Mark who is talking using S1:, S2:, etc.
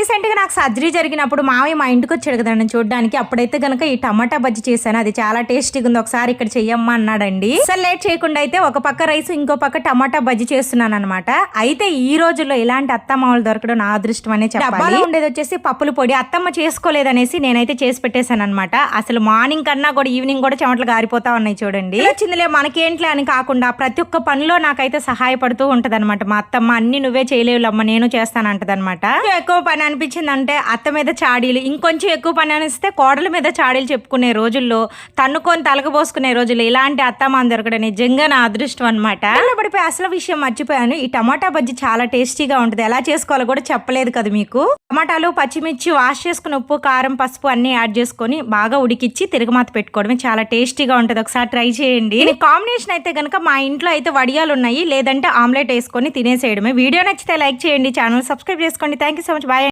S1: రీసెంట్గా నాకు సర్జరీ జరిగినప్పుడు మావయ్య మా ఇంటికి వచ్చాడు కదండి చూడడానికి. అప్పుడైతే గనక ఈ టమాటా బజ్జీ చేశాను. అది చాలా టేస్టీగా ఉంది. ఒకసారి ఇక్కడ చెయ్యమ్మా అన్నాడండి. అసలు లేట్ చేయకుండా అయితే ఒక పక్క రైస్ ఇంకో పక్క టమాటా బజ్జీ చేస్తున్నాను అనమాట అయితే ఈ రోజుల్లో ఇలాంటి అత్తమ్మలు దొరకడం నా అదృష్టం అనే చెప్పాలి. ఉండేది వచ్చేసి పప్పుల పొడి. అత్తమ్మ చేసుకోలేదనేసి నేనైతే చేసి పెట్టేశాను అనమాట అసలు మార్నింగ్ కన్నా కూడా ఈవినింగ్ కూడా చెమటలు గారిపోతా ఉన్నాయి చూడండి. వచ్చిందిలే మనకేంట్లే అని కాకుండా ప్రతి ఒక్క పనిలో నాకైతే సహాయపడుతూ ఉంటదన్నమాట మా అత్తమ్మ. అన్ని నువ్వే చేయలేవులమ్మ నేను చేస్తాను అంటదనమాట ఎక్కువ పని అనిపించింది అంటే అత్త మీద చాడీలు. ఇంకొంచెం ఎక్కువ పని అనిస్తే కోడల మీద చాడీలు చెప్పుకునే రోజుల్లో తన్నుకొని తలగబోసుకునే రోజుల్లో ఇలాంటి అత్తమ్మ దొరకడం నిజంగా నా అదృష్టం అనమాట పడిపోయి అసలు విషయం మర్చిపోయాను. ఈ టమాటా బజ్జీ చాలా టేస్టీగా ఉంటుంది. ఎలా చేసుకోవాలో కూడా చెప్పలేదు కదా మీకు? టమాటాలు పచ్చిమిర్చి వాష్ చేసుకుని ఉప్పు కారం పసుపు అన్ని యాడ్ చేసుకొని బాగా ఉడికిచ్చి తిరగమాత పెట్టుకోవడమే చాలా టేస్టీగా ఉంటుంది. ఒకసారి ట్రై చేయండి. కాంబినేషన్ అయితే కనుక మా ఇంట్లో అయితే వడియాలు ఉన్నాయి. లేదంటే ఆమ్లెట్ వేసుకొని తినేసేయడమే. వీడియో నచ్చితే లైక్ చేయండి ఛానల్ సబ్స్క్రైబ్ చేసుకోండి. Thank you so much bye